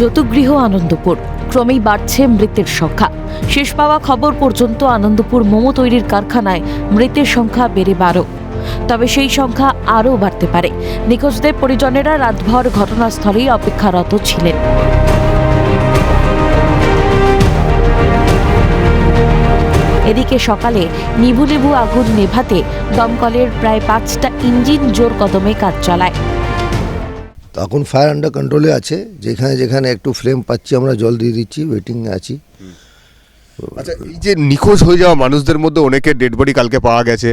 যতগৃহ আনন্দপুর। ক্রমেই বাড়ছে মৃতের সংখ্যা। শেষ পাওয়া খবর পর্যন্ত আনন্দপুর মোমো তৈরির কারখানায় মৃতের সংখ্যা বেড়ে বারো। তবে সেই সংখ্যা আরও বাড়তে পারে। নিখোঁজদের পরিজনেরা রাতভর ঘটনাস্থলেই অপেক্ষারত ছিলেন। এদিকে সকালে নিভু নিভু আগুন নেভাতে দমকলের প্রায় পাঁচটা ইঞ্জিন জোর কদমে কাজ চালায়। এখন ফায়ার আন্ডার কন্ট্রোলে আছে। যেখানে যেখানে একটু ফ্লেম পাচ্ছি আমরা জল দিয়ে দিচ্ছি ওয়েটিং আছি। আচ্ছা এই যে নিখোঁজ হয়ে যাওয়া মানুষদের মধ্যে অনেকের ডেড বডি কালকে পাওয়া গেছে।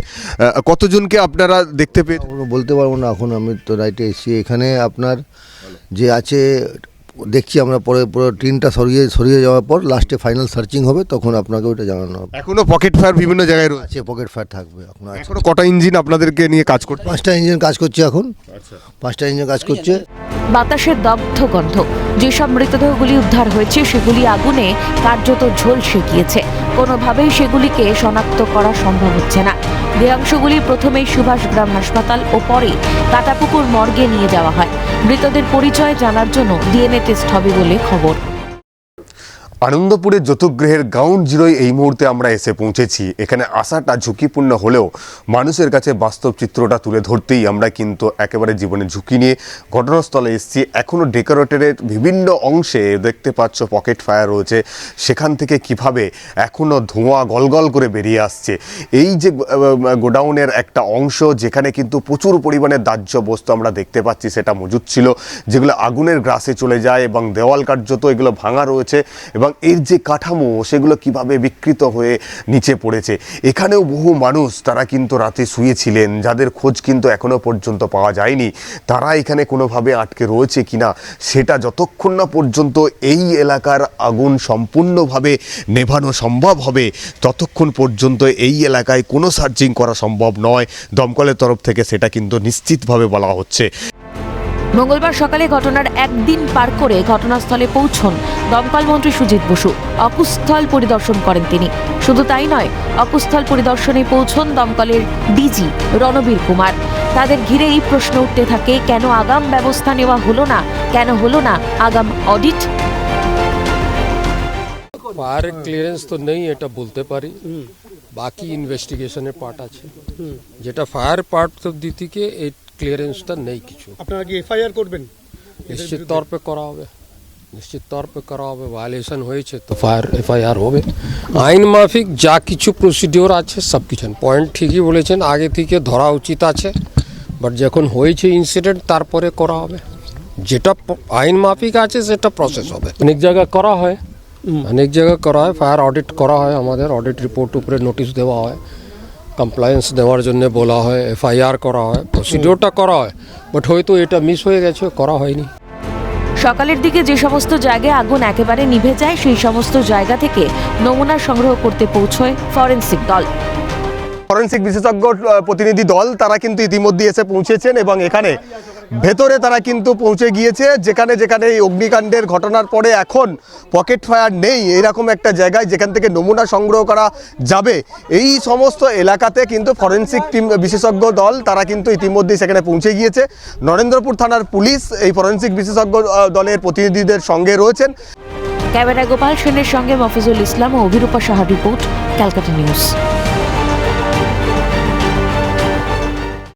কতজনকে আপনারা দেখতে পেয়ে বলতে পারব না এখন আমি তো রাইটে এসেছি। এখানে আপনার যে আছে দেখছি আমরা পরে পুরো টিনটা সরিয়ে সরিয়ে যাওয়ার পর লাস্টে ফাইনাল সার্চিং হবে তখন আপনাকে ওইটা জানানো হবে। এখনও পকেট ফায়ার বিভিন্ন জায়গায় রয়েছে? পকেট ফায়ার থাকবে এখন কটা ইঞ্জিন আপনাদেরকে নিয়ে কাজ করছে? পাঁচটা ইঞ্জিন কাজ করছে এখন। পাঁচটা ইঞ্জিন কাজ করছে। বাতাসের দগ্ধ গন্ধ যেসব মৃতদেহগুলি উদ্ধার হয়েছে সেগুলি আগুনে কার্যত ঝলসে গিয়েছে কোনোভাবেই সেগুলিকে শনাক্ত করা সম্ভব হচ্ছে না। দেহাংশগুলি প্রথমে সুভাষ গ্রাম হাসপাতাল ও পরে কাটাপুকুর মর্গে নিয়ে যাওয়া হয়। মৃতদের পরিচয় জানার জন্য ডিএনএ টেস্ট হবে বলে খবর। আনন্দপুরের যতগৃহের গ্রাউন্ড জিরোয় এই মুহূর্তে আমরা এসে পৌঁছেছি। এখানে আসাটা ঝুঁকিপূর্ণ হলেও মানুষের কাছে বাস্তব চিত্রটা তুলে ধরতেই আমরা কিন্তু একেবারে জীবনে ঝুঁকি নিয়ে ঘটনাস্থলে এসেছি। এখনও ডেকোরেটরের বিভিন্ন অংশে দেখতে পাচ্ছ পকেট ফায়ার রয়েছে। সেখান থেকে কীভাবে এখনও ধোঁয়া গলগল করে বেরিয়ে আসছে। এই যে গোডাউনের একটা অংশ, যেখানে কিন্তু প্রচুর পরিমাণে দাহ্য বস্তু আমরা দেখতে পাচ্ছি, সেটা মজুদ ছিল, যেগুলো আগুনের গ্রাসে চলে যায় এবং দেওয়াল কার্যত এগুলো ভাঙা রয়েছে এবং এর যে কাঠামো, সেগুলো কীভাবে বিকৃত হয়ে নিচে পড়েছে? এখানেও বহু মানুষ তারা কিন্তু রাতে শুয়েছিলেন, যাদের খোঁজ কিন্তু এখনও পর্যন্ত পাওয়া যায়নি। তারা এখানে কোনোভাবে আটকে রয়েছে কিনা, সেটা যতক্ষণ না পর্যন্ত এই এলাকার আগুন সম্পূর্ণভাবে নেভানো সম্ভব হবে, ততক্ষণ পর্যন্ত এই এলাকায় কোনো সার্চিং করা সম্ভব নয়। দমকলের তরফ থেকে সেটা কিন্তু নিশ্চিতভাবে বলা হচ্ছে। মঙ্গলবার সকালে ঘটনার একদিন পার করে ঘটনাস্থলে পৌঁছন দমকল মন্ত্রী সুজিত বসু। অকুস্থল পরিদর্শন করেন তিনি। শুধু তাই নয় অকুস্থল পরিদর্শনে পৌঁছন দমকলের ডিজি রণবীর কুমার। তাদের ঘিরেই প্রশ্ন উঠতে থাকে কেন আগাম ব্যবস্থা নেওয়া হলো না? কেন হলো না আগাম অডিট? ফায়ার ক্লিয়ারেন্স তো নেই এটা বলতে পারি। বাকি ইনভেস্টিগেশনের পার্ট আছে। যেটা ফায়ার পার্ট তো দিতিকে এই ক্লিয়ারেন্সটা নেই কিছু আপনারা কি এফআইআর করবেন নিশ্চিত তরফে করা হবে নিশ্চিত তরফে করা হবে ভায়োলেশন হয়েছে তো ফায়ার এফআইআর হবে আইন মাফিক যা কিছু প্রসিডিওর আছে সব কিছু পয়েন্ট ঠিকই বলেছেন আগে থেকে ধরা উচিত আছে বাট যখন হয়েছে ইনসিডেন্ট তারপরে করা হবে যেটা আইন মাফিক আছে সেটা প্রসেস হবে অনেক জায়গায় করা হয় অনেক জায়গায় করা হয় ফায়ার অডিট করা হয় আমাদের অডিট রিপোর্ট উপরে নোটিশ দেওয়া হয় কমপ্লায়েন্স দেওয়ার জন্য বলা হয় এফআইআর করা হয় প্রসিডিওরটা করা হয় বাট হয়তো এটা মিস হয়ে গেছে করা হয়নি। সকালের দিকে যে সমস্ত জায়গায় আগুন একেবারে নিভে যায় সেই সমস্ত জায়গা থেকে নমুনা সংগ্রহ করতে পৌঁছয় ফরেন্সিক দল। ফরেন্সিক বিশেষজ্ঞ প্রতিনিধি দল তারা কিন্তু ইতিমধ্যে এসে পৌঁছেছেন এবং এখানে ভেতরে তারা কিন্তু পৌঁছে গিয়েছে। যেখানে যেখানে এই অগ্নিকাণ্ডের ঘটনার পরে এখন পকেট ফায়ার নেই। এরকম একটা জায়গায় যেখান থেকে নমুনা সংগ্রহ করা যাবে। এই সমস্ত এলাকাতে কিন্তু ফরেন্সিক টিম, বিশেষজ্ঞ দল, তারা কিন্তু ইতিমধ্যেই সেখানে পৌঁছে গিয়েছে। নরেন্দ্রপুর থানার পুলিশ এই ফরেন্সিক বিশেষজ্ঞ দলের প্রতিনিধিদের সঙ্গে রয়েছেন। ক্যামেরা গোপাল সেনের সঙ্গে মফিজুল ইসলাম ও অভিরূপা সাহা রিপোর্ট, ক্যালকাটা নিউজ।